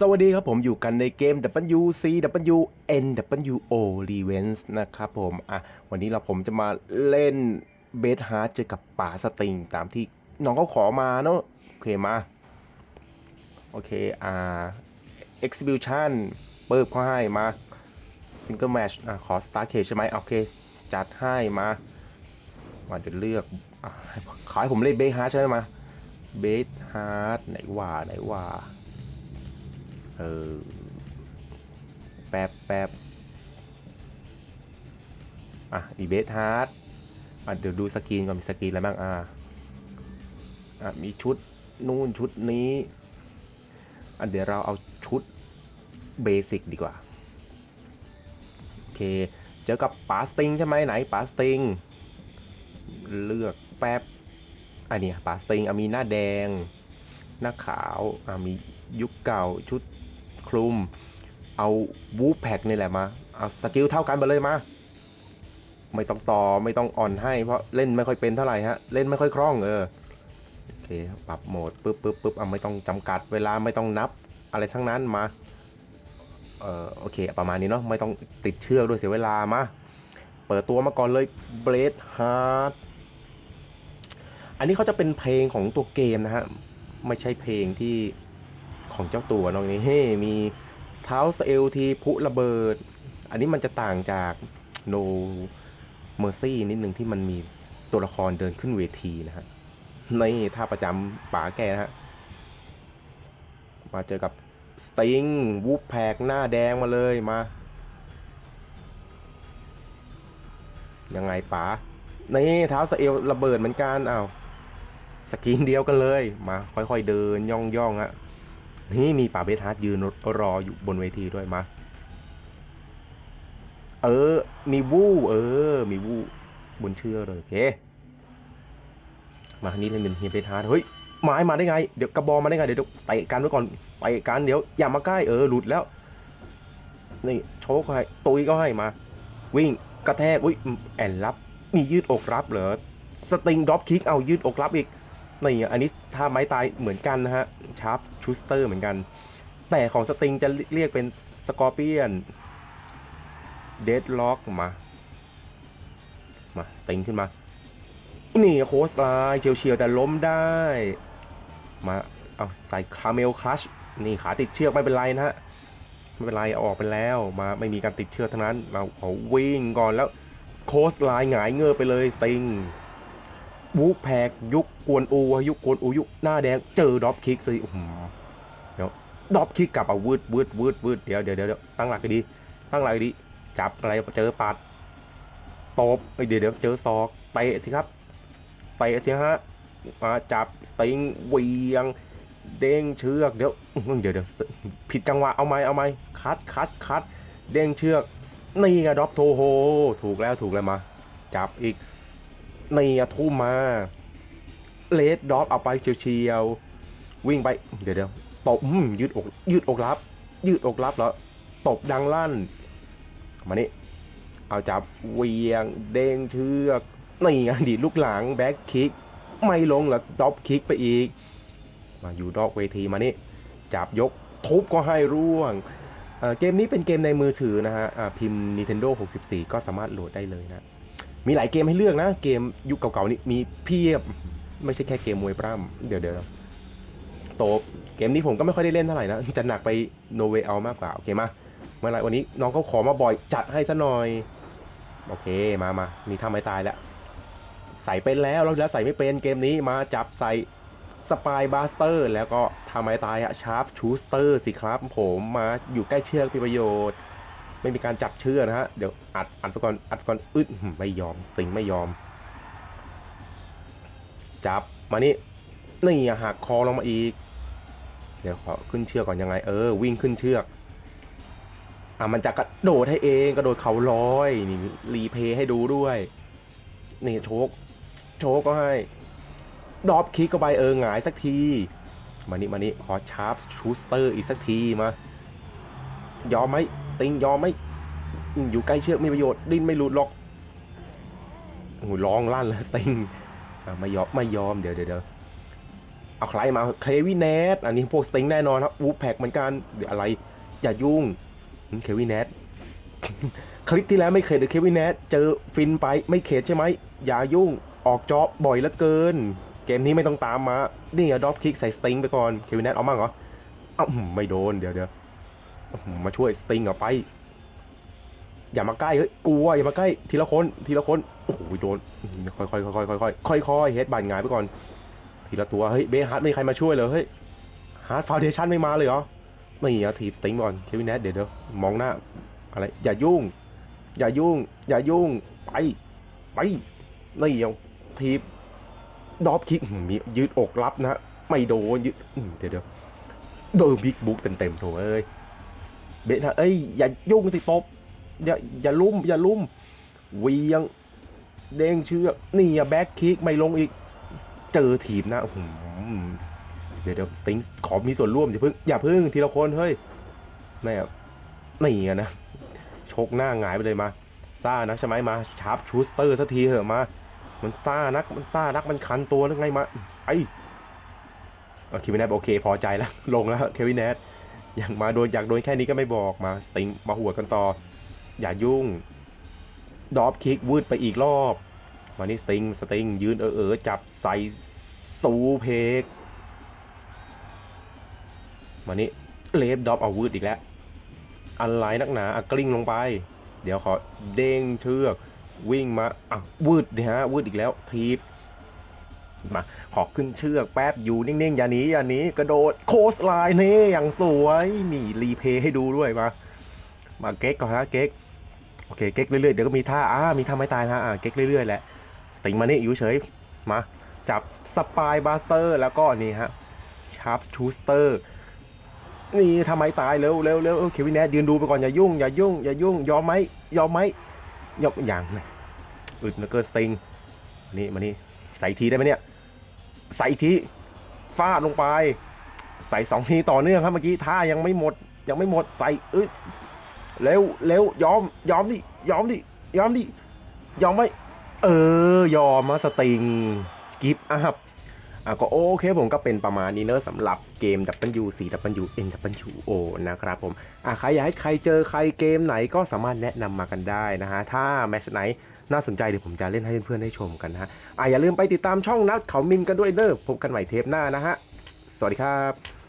สวัสดีครับผมอยู่กันในเกม WC W N W O Revenge นะครับผมอะวันนี้เราผมจะมาเล่นเบสฮาร์ดเจอกับป่าสติง ตามที่น้องเขาขอมาเนอะโอเคมา โอเค อ่า exhibition เปิดเขาให้มา single match อะขอ start cage ใช่ไหมโอเค จัดให้มามาจะเลือกอะขอให้ผมเล่นเบสฮาร์ดใช่ไหมมาเบสฮาร์ดไหนว่าไหนว่า เออ แป๊บแป๊บอะ อีเบสฮาร์ดอะ เดี๋ยวดูสกรีนก่อนมีสกรีนอะไรบ้าง อะอะ มีชุด นู่นชุดนี้ อะ เดี๋ยวเราเอาชุดเบสิกดีกว่า โอเค เจอกับปาสติงใช่ไหมไหนปาสติง เลือกแป๊บอันนี้ปาสติงอะมีหน้าแดง หน้าขาวอะมียุคเก่าชุด ลุม เอาวูฟแพ็กนี่แหละมา เอาสกิลเท่ากันไปเลยมา ไม่ต้องต่อไม่ต้องอ่อนให้เพราะเล่นไม่ค่อยเป็นเท่าไหร่ฮะ เล่นไม่ค่อยคล่องเออ โอเค ปรับโหมดปึ๊บปึ๊บปึ๊บอะไม่ต้องจำกัดเวลาไม่ต้องนับอะไรทั้งนั้นมา เออโอเค ประมาณนี้เนาะไม่ต้องติดเชือกด้วยเสียเวลามา เปิดตัวมาก่อนเลย Blade Heart อันนี้เขาจะเป็นเพลงของตัวเกมนะฮะ ไม่ใช่เพลงที่ ของเจ้าตัวน้องนี้เฮ้มีเท้าสเอลทีพุระเบิด อันนี้มันจะต่างจาก No Mercy นิดหนึ่งที่มันมีตัวละครเดินขึ้นเวทีนะฮะนี่ท่าประจำป๋าแกนะฮะ มาเจอกับสติงวูฟแพกหน้าแดงมาเลยมา ยังไงป๋านี่เท้าสเอลระเบิดเหมือนกันอ้าวสกรีนเดียวกันเลยมา ค่อยๆเดินย่องย่องๆฮะ นี่มีป่าเบสฮาร์ดยืนรออยู่บนเวทีด้วยมา เออ มีวู้เออ มีวู้บนเชือเลยโอเคมานี่เล่นเป็นเฮียเบสฮาร์ดเฮ้ยไม้มาได้ไง เดี๋ยวกระบองมาได้ไง เดี๋ยวเตะกันไว้ก่อนเตะกันเดี๋ยวอย่ามาใกล้เออหลุดแล้ว นี่โชกให้ตุยก็ให้มา วิ่งกระแทกอุ้ยแอนรับ มียืดอกรับเหรอสติงดรอปคิกเอายืดอกรับอีก นี่อันนี้ท่าไม้ตายเหมือนกันนะฮะชาร์ปชูสเตอร์เหมือนกัน แต่ของสติงจะเรียกเป็นสกอร์เปียนเดดล็อกมา มาสติงขึ้นมา นี่โค้ชไลน์เฉียวเฉียวๆแต่ล้มได้ มาเอาใส่คาเมลคลัชนี่ขาติดเชือกไม่เป็นไรนะฮะไม่เป็นไรเอาออกไปแล้วมาไม่มีการติดเชือกทั้งนั้นมาเขาวิ่งก่อนแล้วโค้ชไลน์หงายเงือไปเลยสติง วูแพกยุคกวนอูยุคกวนอูยุคหน้าแดงเจอดรอปคิกเลยเดี๋ยวดรอปคิกกลับเอาวืดวืดวืดวืดเดี๋ยวเดี๋ยวเดี๋ยวตั้งหลักดีตั้งหลักดีจับอะไรเจอปัดตบเอ้ยเดี๋ยวเดี๋ยวเจอศอกเตะสิครับเตะสิฮะมาจับสติงเวียง เด้งเชือกเดี๋ยวเดี๋ยวเดี๋ยวผิดจังหวะเอาไหมเอาไหมคัดคัดคัดเด้งเชือกนี่ไงดรอปโทโฮถูกแล้วถูกแล้วมา จับอีก นี่อะทุ่มมาเลดดอปเอาไปเฉียวๆวิ่งไป เดี๋ยวเดี๋ยวตบยืดอกยืดอกรับ ยืดอกรับแล้วตบดังลั่น มานี่เอาจับเวียงเด้งเชือกนี่อะดีลูกหลังแบ็คคิก ไม่ลงแล้วดอปคิกไปอีก มาอยู่ดอกเวทีมานี่จับยกทุบก็ให้ร่วงเกมนี้เป็นเกมในมือถือนะฮะพิมพ์ Nintendo 64 ก็สามารถโหลดได้เลยนะ มีหลายเกมให้เลือกนะ เกมยุคเก่าๆนี่มีเพียบไม่ใช่แค่เกมมวยปล้ำเดี๋ยวเดี๋ยวโตเกมนี้ผมก็ไม่ค่อยได้เล่นเท่าไหร่นะ จะหนักไปโนเวลมากกว่า โอเคมาเมื่อไรวันนี้น้องเขาขอมาบ่อยจัดให้ซะหน่อย โอเคมามามีทำไม้ตายแล้ว ใส่เป็นแล้วแล้วแล้วใส่ไม่เป็นเกมนี้มาจับใส่สปายบาสเตอร์ แล้วก็ทำไม้ตายอะชาร์ปชูสเตอร์สิครับผมมาอยู่ใกล้เชือกมีประโยชน์ ไม่มีการจับเชื่อนะฮะ เดี๋ยวอัดอัดก่อนอัดก่อนอึดไม่ยอมสิงไม่ยอม จับมานี่นี่อะหักคอลงมาอีก เดี๋ยวขอขึ้นเชือกก่อนยังไง เออ วิ่งขึ้นเชือกอะมันจะกระโดดให้เองกระโดดเขาลอยนี่รีเพย์ให้ดูด้วย นี่โชกโชกก็ให้ดรอปคิกก็ไปเออหงายสักทีมานี่มานี่ขอชาร์ปชูสเตอร์อีกสักทีมา ยอมไหม สติงยอมไมอืมอยู่ใกล้เชือกไมีประโยชน์ดิ้นไม่หลุดหรอกโอ้ยร้องลั่นเลยสติงไม่ยอมไม่ยอมเดี๋ยวเดี๋ยวเอาใครมาเควินเนทอันนี้พวกสติงแน่นอนครับวูแพกเหมือนกันเดี๋ยวอะไรอย่ายุ่งเควินเนทคลิปที่แล้วไม่เข็ดหรือเควินเนทเจอฟินไปไม่เข็ดใช่ไหมอย่ายุ่งออกจอบบ่อยเหลือเกิน เกมนี้ไม่ต้องตามมานี่อะดอฟคิกใส่สติงไปก่อนเควินเนทเอามั่งเหรอเอ้าไม่โดนเดี๋ยวเดี๋ยว มาช่วยสติงเอาไป อย่ามาใกล้เฮ้ยกลัวอย่ามาใกล้ทีละคนทีละคนโอ้โหโดนค่อยๆค่อยๆค่อยๆค่อยๆค่อยๆเฮดบานงายไปก่อน ทีละตัวเฮ้ยเบฮาร์ดไม่มีใครมาช่วยเลยเฮ้ยฮาร์ดฟาวเดชันไม่มาเลยเหรอนี่อะทีสติงก่อนเควินเนทเดี๋ยวเดี๋ยวมองหน้าอะไรอย่ายุ่ง อย่ายุ่ง อย่ายุ่งไปไปนี่เอาทีดอปคิกมียืดอกรับนะไม่โดนยืดเดี๋ยวเดี๋ยวโดนบิ๊กบุ๊กเต็มเต็มๆโถเอ้ย เบสฮาเอ้ยอย่ายุ่งติตบอย่าอย่าลุ่มอย่าลุ่มเวียงเด้งเชือกนี่อะแบ็คคิกไม่ลงอีก เจอทีมนะเดี๋ยวเดี๋ยวสติงขอมีส่วนร่วมอย่าเพิ่งอย่าเพิ่งทีละคนเฮ้ยแม่นี่อะนะชกหน้าหงายไปเลยมาซ่านักใช่ไหมมาชาร์ปชูสเตอร์สักทีเถอะมา มันซ่านักมันซ่านักมันคันตัวหรือไงมาไอ้เอาเควินแนทโอเคพอใจแล้ว ลงแล้วเควินแนท อยากมาโดนอยากโดนแค่นี้ก็ไม่บอกมาสติงมาหัวกันต่อ อย่ายุ่ง ดอปคิกวืดไปอีกรอบมานี่สติงสติงยืนเออเออจับใส่สูเพกมานี่เลฟดอปเอาวืดอีกแล้วอะไรนักหนาอะกลิ้งลงไป เดี๋ยวขอเด้งเชือกวิ่งมาอะวืดเนี่ยฮะวืดอีกแล้วทีบ มาขอขึ้นเชือกแป๊บอยู่นิ่งๆ อย่าหนีอย่าหนีกระโดดโคสไลน์นี่อย่างสวยมีรีเพย์ให้ดูด้วยมา มาเก๊กก่อนฮะเก๊กโอเคเก๊กเรื่อยๆเดี๋ยวก็มีท่าอ่ามีท่าไม่ตายนะอ่าเก๊กเรื่อยๆแหละติงมานี่อยู่เฉยมาจับสปายบาสเตอร์แล้วก็นี่ฮะชาร์ปชูสเตอร์นี่ทำไมตายเร็วเร็วเร็วเควินแนทยืนดูไปก่อนอย่ายุ่งอย่ายุ่งอย่ายุ่งยอมไหมยอมไหมยอมอย่างนอึดเหลือเกินสติงนี่มานี่ใส่ทีได้ไหมเนี่ย ใส่ทีฟาดลงไป ใส่สองทีต่อเนื่องครับเมื่อกี้ท่ายังไม่หมด ยังไม่หมดใส่เอ้ยเร็วเร็วยอมยอมดิยอมดิยอมดิยอมไหมเออ ยอมมาสติงกิฟต์อัพ อะก็โอเคผมก็เป็นประมาณนี้เนอะสำหรับเกม W 4 W N W O นะครับผมอะใครอยากให้ใครเจอใครเกมไหนก็สามารถแนะนำมากันได้นะฮะ ถ้าแมชไหนน่าสนใจเดี๋ยวผมจะเล่นให้เพื่อนๆได้ชมกันนะฮะอะอย่าลืมไปติดตามช่องนัดเขามินกันด้วยเนอะพบกันใหม่เทปหน้านะฮะ สวัสดีครับ